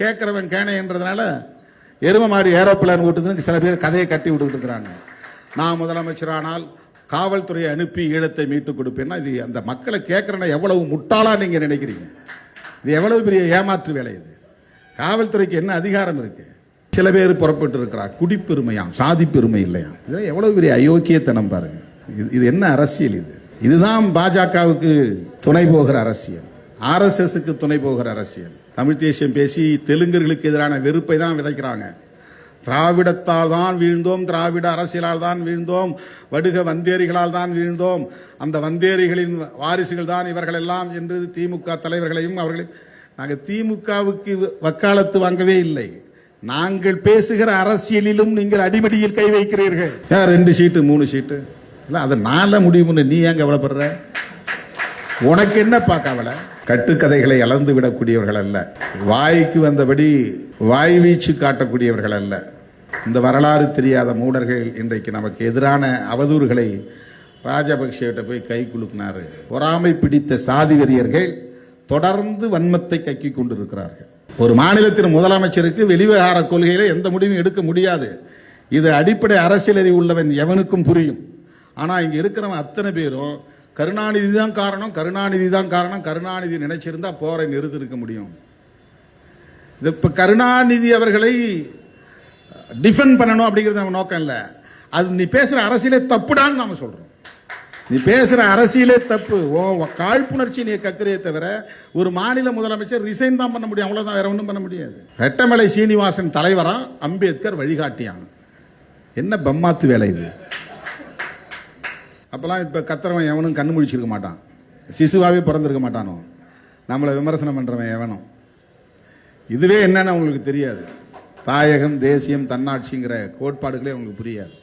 கேட்குறவன் கேனைன்றதுனால எரும மாடு ஏரோப்ளான் ஓட்டுதுன்னு சில பேர் கதையை கட்டி விட்டுக்கிட்டு இருக்கிறாங்க. நான் முதலமைச்சரானால் காவல்துறையை அனுப்பி ஈழத்தை மீட்டு கொடுப்பேன்னா இது அந்த மக்களை கேட்குறேன்னா எவ்வளவு முட்டாளாக நீங்கள் நினைக்கிறீங்க? இது எவ்வளவு பெரிய ஏமாற்று வேலை இது? காவல்துறைக்கு என்ன அதிகாரம் இருக்கு? சில பேர் புறப்பட்டு இருக்கிறார். குடிப்பெருமையாம் சாதி பெருமை இல்லையா இதெல்லாம் எவ்வளவு பெரிய அயோக்கியத்தனம் பாருங்க. இது இது என்ன அரசியல் இது? இதுதான் பாஜகவுக்கு துணை போகிற அரசியல். ஆர்எஸ்எஸ்க்கு துணை போகிற அரசியல். தமிழ் தேசியம் பேசி தெலுங்கர்களுக்கு எதிரான வெறுப்பை தான் விதைக்கிறாங்க. திராவிடத்தால் தான் வீழ்ந்தோம் திராவிட அரசியலால் தான் வீழ்ந்தோம் வடுக வந்தேரிகளால் தான் வீழ்ந்தோம். அந்த வந்தேரிகளின் வாரிசுகள் தான் இவர்கள் எல்லாம் என்று திமுக தலைவர்களையும் அவர்களையும் நாங்கள் திமுகவுக்கு வக்காலத்து வாங்கவே இல்லை. நாங்கள் பேசுகிற அரசியலிலும் நீங்கள் அடிமடியில் கை வைக்கிறீர்கள். ஏன் ரெண்டு சீட்டு மூணு சீட்டு? இல்லை அதை நாள முடியும்னு நீ ஏன் கவலைப்படுற? உனக்கு என்னப்பா கவலை? கட்டுக்கதைகளை அளந்து விடக்கூடியவர்கள் அல்ல. வாய்க்கு வந்தபடி வாய் வீச்சு காட்டக்கூடியவர்கள் அல்ல. இந்த வரலாறு தெரியாத மூடர்கள் இன்றைக்கு நமக்கு எதிரான அவதூறுகளை ராஜபக்சேட்ட போய் கை குலுக்கினாரு. பொறாமை பிடித்த சாதி வெறியர்கள் தொடர்ந்து வன்மத்தை கக்கி கொண்டிருக்கிறார்கள். ஒரு மாநிலத்தின் முதலமைச்சருக்கு வெளிவிவகார கொள்கையில எந்த முடிவும் எடுக்க முடியாது. இது அடிப்படை அரசியல் அறிவு உள்ளவன் எவனுக்கும் புரியும். ஆனால் இங்கே இருக்கிறவன் அத்தனை பேரும் கருணாநிதி தான் காரணம் கருணாநிதி தான் காரணம் கருணாநிதி நினைச்சிருந்தா போரை நிறுத்திருக்க முடியும். இது இப்ப கருணாநிதி அவர்களை டிஃபெண்ட் பண்ணணும் அப்படிங்கிறது நம்ம நோக்கம் இல்லை. அது நீ பேசுற அரசியலே தப்புடான்னு நாம சொல்றோம். நீ பேசுற அரசியலே தப்பு. ஓ காழ்ப்புணர்ச்சி நீ கக்கிறையே தவிர ஒரு மாநில முதலமைச்சர் ரிசைன் தான் பண்ண முடியும். அவ்வளவுதான் வேற ஒன்றும் பண்ண முடியாது. ரெட்டமலை சீனிவாசன் தலைவரா அம்பேத்கர் வழிகாட்டியான். என்ன பம்மாத்து வேலை இது? அப்போல்லாம் இப்போ கத்துறவன் எவனும் கண்ணு முழிச்சிருக்க மாட்டான். சிசுவாகவே பிறந்திருக்க மாட்டானோ? நம்மளை விமர்சனம் பண்ணுறவன் எவனும் இதுவே என்னன்னு அவங்களுக்கு தெரியாது. தாயகம் தேசியம் தன்னாட்சிங்கிற கோட்பாடுகளே அவங்களுக்கு புரியாது.